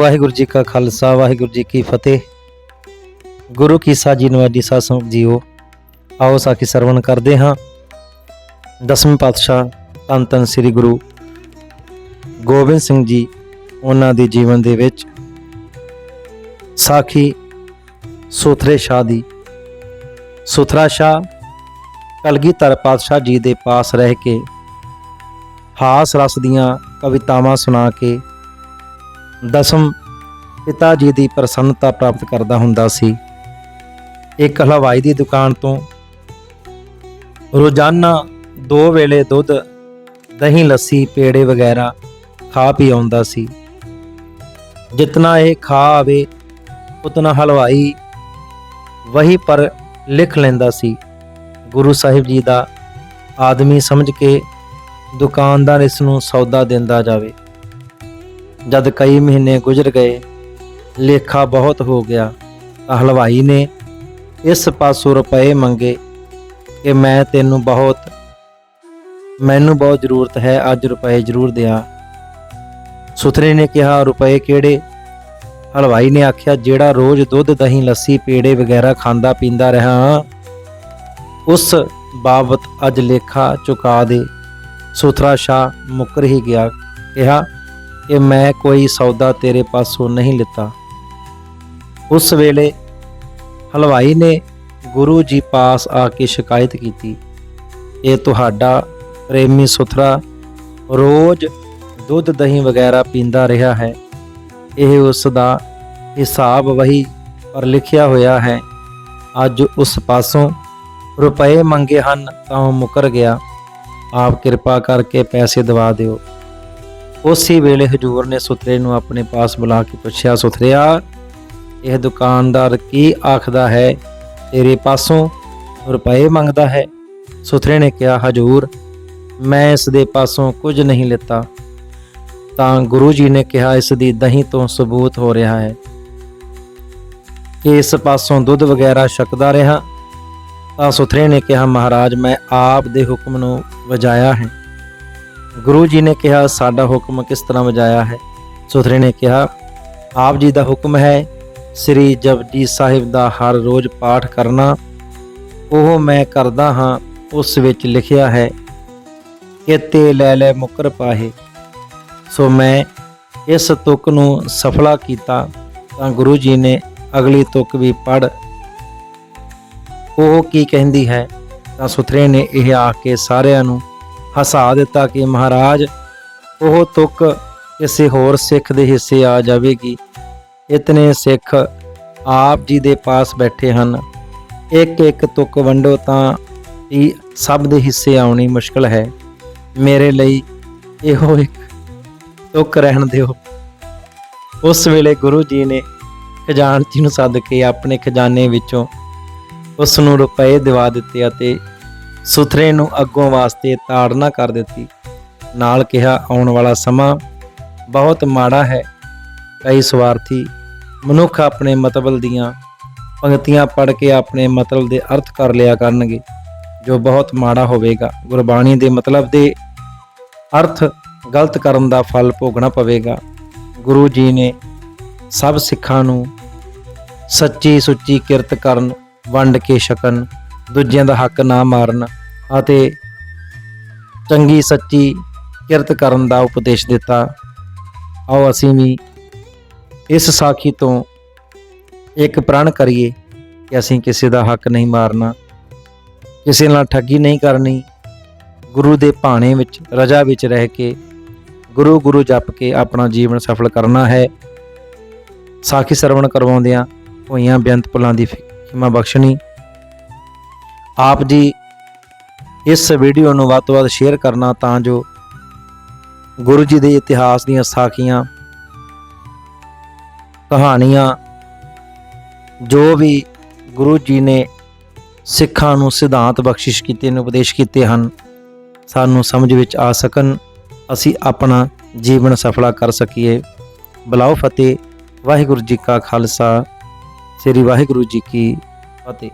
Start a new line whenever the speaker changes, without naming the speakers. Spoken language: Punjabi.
ਵਾਹਿਗੁਰੂ ਜੀ ਕਾ ਖਾਲਸਾ, ਵਾਹਿਗੁਰੂ ਜੀ ਕੀ ਫਤਿਹ। ਗੁਰੂ ਕੀ ਸਾਜੀ ਨਵਾਜੀ ਸਾਧ ਸੰਗਤ ਜੀਓ, ਆਓ ਸਾਖੀ ਸਰਵਣ ਕਰਦੇ ਹਾਂ। ਦਸਵੇਂ ਪਾਤਸ਼ਾਹ ਧੰਨ ਧੰਨ ਸ੍ਰੀ ਗੁਰੂ ਗੋਬਿੰਦ ਸਿੰਘ ਜੀ ਉਹਨਾਂ ਦੇ ਜੀਵਨ ਦੇ ਵਿੱਚ ਸਾਖੀ ਸੁਥਰੇ ਸ਼ਾਹ ਦੀ। ਸੁਥਰਾ ਸ਼ਾਹ ਕਲਗੀਧਰ ਪਾਤਸ਼ਾਹ ਜੀ ਦੇ ਪਾਸ ਰਹਿ ਕੇ ਹਾਸ ਰਸ ਦੀਆਂ ਕਵਿਤਾਵਾਂ ਸੁਣਾ ਕੇ ਦਸਮ ਪਿਤਾ ਜੀ ਦੀ ਪ੍ਰਸੰਨਤਾ ਪ੍ਰਾਪਤ ਕਰਦਾ ਹੁੰਦਾ ਸੀ। ਇੱਕ ਹਲਵਾਈ ਦੀ ਦੁਕਾਨ ਤੋਂ ਰੋਜ਼ਾਨਾ ਦੋ ਵੇਲੇ ਦੁੱਧ, ਦਹੀਂ, ਲੱਸੀ, ਪੇੜੇ ਵਗੈਰਾ ਖਾ ਪੀ ਆਉਂਦਾ ਸੀ। ਜਿਤਨਾ ਇਹ ਖਾ ਆਵੇ, ਉਤਨਾ ਹਲਵਾਈ ਵਹੀ ਪਰ ਲਿਖ ਲੈਂਦਾ ਸੀ। ਗੁਰੂ ਸਾਹਿਬ ਜੀ ਦਾ ਆਦਮੀ ਸਮਝ ਕੇ ਦੁਕਾਨਦਾਰ ਇਸ ਨੂੰ ਸੌਦਾ ਦਿੰਦਾ ਜਾਵੇ। ਜਦ ਕਈ ਮਹੀਨੇ ਗੁਜ਼ਰ ਗਏ ਲੇਖਾ ਬਹੁਤ ਹੋ ਗਿਆ। ਤਾਂ ਹਲਵਾਈ ਨੇ ਇਸ ਪਾਸੋਂ ਰੁਪਏ ਮੰਗੇ ਕਿ ਮੈਂ ਤੈਨੂੰ ਬਹੁਤ ਮੈਨੂੰ ਬਹੁਤ ਜ਼ਰੂਰਤ ਹੈ ਅੱਜ ਰੁਪਏ ਜ਼ਰੂਰ ਦਿਆ। ਸੁਥਰੇ ਨੇ ਕਿਹਾ ਰੁਪਏ ਕਿਹੜੇ? ਹਲਵਾਈ ਨੇ ਆਖਿਆ ਜਿਹੜਾ ਰੋਜ਼ ਦੁੱਧ ਦਹੀਂ ਲੱਸੀ ਪੇੜੇ ਵਗੈਰਾ ਖਾਂਦਾ ਪੀਂਦਾ ਰਿਹਾ ਹਾਂ, ਉਸ ਬਾਬਤ ਅੱਜ ਲੇਖਾ ਚੁਕਾ ਦੇ। ਸੁਥਰਾ ਸ਼ਾਹ ਮੁੱਕਰ ਹੀ ਗਿਆ ਕਿਹਾ ਕਿ ਮੈਂ ਕੋਈ ਸੌਦਾ ਤੇਰੇ ਪਾਸੋਂ ਨਹੀਂ ਲਿੱਤਾ। ਉਸ ਵੇਲੇ ਹਲਵਾਈ ਨੇ ਗੁਰੂ ਜੀ ਪਾਸ ਆ ਕੇ ਸ਼ਿਕਾਇਤ ਕੀਤੀ, ਇਹ ਤੁਹਾਡਾ ਪ੍ਰੇਮੀ ਸੁਥਰਾ ਰੋਜ਼ ਦੁੱਧ ਦਹੀਂ ਵਗੈਰਾ ਪੀਂਦਾ ਰਿਹਾ ਹੈ। ਇਹ ਉਸ ਦਾ ਹਿਸਾਬ ਵਹੀ ਪਰ ਲਿਖਿਆ ਹੋਇਆ ਹੈ। ਅੱਜ ਉਸ ਪਾਸੋਂ ਰੁਪਏ ਮੰਗੇ ਹਨ ਤਾਂ ਉਹ ਮੁਕਰ ਗਿਆ। ਆਪ ਕਿਰਪਾ ਕਰਕੇ ਪੈਸੇ ਦਵਾ ਦਿਓ। ਉਸੇ ਵੇਲੇ ਹਜੂਰ ਨੇ ਸੁਥਰੇ ਨੂੰ ਆਪਣੇ ਪਾਸ ਬੁਲਾ ਕੇ ਪੁੱਛਿਆ, ਸੁਥਰਿਆ, ਇਹ ਦੁਕਾਨਦਾਰ ਕੀ ਆਖਦਾ ਹੈ? ਤੇਰੇ ਪਾਸੋਂ ਰੁਪਏ ਮੰਗਦਾ ਹੈ? ਸੁਥਰੇ ਨੇ ਕਿਹਾ, ਹਜੂਰ, ਮੈਂ ਇਸ ਦੇ ਪਾਸੋਂ ਕੁਝ ਨਹੀਂ ਲਿੱਤਾ। ਤਾਂ ਗੁਰੂ ਜੀ ਨੇ ਕਿਹਾ, ਇਸ ਦੀ ਦਹੀਂ ਤੋਂ ਸਬੂਤ ਹੋ ਰਿਹਾ ਹੈ ਕਿ ਇਸ ਪਾਸੋਂ ਦੁੱਧ ਵਗੈਰਾ ਛਕਦਾ ਰਿਹਾ। ਤਾਂ ਸੁਥਰੇ ਨੇ ਕਿਹਾ, ਮਹਾਰਾਜ, ਮੈਂ ਆਪ ਦੇ ਹੁਕਮ ਨੂੰ ਵਜਾਇਆ ਹੈ। ਗੁਰੂ ਜੀ ਨੇ ਕਿਹਾ, ਸਾਡਾ ਹੁਕਮ ਕਿਸ ਤਰ੍ਹਾਂ ਵਜਾਇਆ ਹੈ? ਸੁਥਰੇ ਨੇ ਕਿਹਾ, ਆਪ ਜੀ ਦਾ ਹੁਕਮ ਹੈ, ਸ੍ਰੀ ਜਪਜੀ ਸਾਹਿਬ ਦਾ ਹਰ ਰੋਜ਼ ਪਾਠ ਕਰਨਾ। ਉਹ ਮੈਂ ਕਰਦਾ ਹਾਂ, ਉਸ ਵਿੱਚ ਲਿਖਿਆ ਹੈ ਕਿਤੇ ਲੈ ਲੈ ਮੁਕਰ ਪਾਹੇ। ਸੋ ਮੈਂ ਇਸ ਤੁਕ ਨੂੰ ਸਫਲਾ ਕੀਤਾ, ਤਾਂ ਗੁਰੂ ਜੀ ਨੇ ਅਗਲੀ ਤੁਕ ਵੀ ਪੜ ਉਹ ਕੀ ਕਹਿੰਦੀ ਹੈ? ਤਾਂ ਸੁਥਰੇ ਨੇ ਇਹ ਆ ਕੇ ਸਾਰਿਆਂ ਨੂੰ ਹਸਾ ਦਿੱਤਾ ਕਿ ਮਹਾਰਾਜ, ਉਹ ਤੁਕ ਕਿਸੇ ਹੋਰ ਸਿੱਖ ਦੇ ਹਿੱਸੇ ਆ ਜਾਵੇਗੀ। ਇਤਨੇ ਸਿੱਖ ਆਪ ਜੀ ਦੇ ਪਾਸ ਬੈਠੇ ਹਨ। ਇੱਕ ਇੱਕ ਤੁਕ ਵੰਡੋ ਤਾਂ ਇਹ ਸਭ ਦੇ ਹਿੱਸੇ ਆਉਣੀ ਮੁਸ਼ਕਲ ਹੈ। ਮੇਰੇ ਲਈ ਇਹੋ ਇੱਕ ਤੁਕ ਰਹਿਣ ਦਿਓ। ਉਸ ਵੇਲੇ ਗੁਰੂ ਜੀ ਨੇ ਖਜ਼ਾਨਚੀ ਨੂੰ ਸੱਦ ਕੇ ਆਪਣੇ ਖਜ਼ਾਨੇ ਵਿੱਚੋਂ ਉਸ ਨੂੰ ਰੁਪਏ ਦਿਵਾ ਦਿੱਤੇ ਅਤੇ ਸੁਥਰੇ ਨੂੰ ਅੱਗੋਂ ਵਾਸਤੇ ਤਾੜਨਾ ਕਰ ਦਿੱਤੀ। ਨਾਲ ਕਿਹਾ, ਆਉਣ ਵਾਲਾ ਸਮਾਂ ਬਹੁਤ ਮਾੜਾ ਹੈ। ਕਈ ਸਵਾਰਥੀ ਮਨੁੱਖ ਆਪਣੇ ਮਤਲਬ ਦੀਆਂ ਪੰਕਤੀਆਂ ਪੜ੍ਹ ਕੇ ਆਪਣੇ ਮਤਲਬ ਦੇ ਅਰਥ ਕਰ ਲਿਆ ਕਰਨਗੇ। ਜੋ ਬਹੁਤ ਮਾੜਾ ਹੋਵੇਗਾ, ਗੁਰਬਾਣੀ ਦੇ ਮਤਲਬ ਦੇ ਅਰਥ ਗਲਤ ਕਰਨ ਦਾ ਫਲ ਭੋਗਣਾ ਪਵੇਗਾ। ਗੁਰੂ ਜੀ ਨੇ ਸਭ ਸਿੱਖਾਂ ਨੂੰ ਸੱਚੀ ਸੁੱਚੀ ਕਿਰਤ ਕਰਨ, ਵੰਡ ਕੇ ਛਕਣ ਦੂਜਿਆਂ ਦਾ ਹੱਕ ਨਾ ਮਾਰਨ ਅਤੇ ਚੰਗੀ ਸੱਚੀ ਕਿਰਤ ਕਰਨ ਦਾ ਉਪਦੇਸ਼ ਦਿੱਤਾ। ਆਓ ਅਸੀਂ ਵੀ ਇਸ ਸਾਖੀ ਤੋਂ ਇੱਕ ਪ੍ਰਣ ਕਰੀਏ ਕਿ ਅਸੀਂ ਕਿਸੇ ਦਾ ਹੱਕ ਨਹੀਂ ਮਾਰਨਾ, ਕਿਸੇ ਨਾਲ ਠੱਗੀ ਨਹੀਂ ਕਰਨੀ, ਗੁਰੂ ਦੇ ਭਾਣੇ ਵਿੱਚ, ਰਜਾ ਵਿੱਚ ਰਹਿ ਕੇ, ਗੁਰੂ ਗੁਰੂ ਜਪ ਕੇ ਆਪਣਾ ਜੀਵਨ ਸਫਲ ਕਰਨਾ ਹੈ। ਸਾਖੀ ਸਰਵਣ ਕਰਵਾਉਂਦਿਆਂ ਹੋਈਆਂ ਬੇਅੰਤ ਪੁਲਾਂ ਦੀ ਖਿਮਾ ਬਖਸ਼ਣੀ। ਆਪ ਜੀ ਇਸ ਵੀਡੀਓ ਨੂੰ ਵੱਧ ਤੋਂ ਵੱਧ ਸ਼ੇਅਰ ਕਰਨਾ ਤਾਂ ਜੋ ਗੁਰੂ ਜੀ ਦੇ ਇਤਿਹਾਸ ਦੀਆਂ ਸਾਖੀਆਂ, ਕਹਾਣੀਆਂ ਜੋ ਵੀ ਗੁਰੂ ਜੀ ਨੇ ਸਿੱਖਾਂ ਨੂੰ ਸਿਧਾਂਤ ਬਖਸ਼ਿਸ਼ ਕੀਤੇ ਨੇ, ਉਪਦੇਸ਼ ਕੀਤੇ ਹਨ, ਸਾਨੂੰ ਸਮਝ ਵਿੱਚ ਆ ਸਕਣ, ਅਸੀਂ ਆਪਣਾ ਜੀਵਨ ਸਫਲਾ ਕਰ ਸਕੀਏ। ਬਲਾਓ ਫਤਿਹ, ਵਾਹਿਗੁਰੂ ਜੀ ਕਾ ਖਾਲਸਾ, ਸ੍ਰੀ ਵਾਹਿਗੁਰੂ ਜੀ ਕੀ ਫਤਿਹ।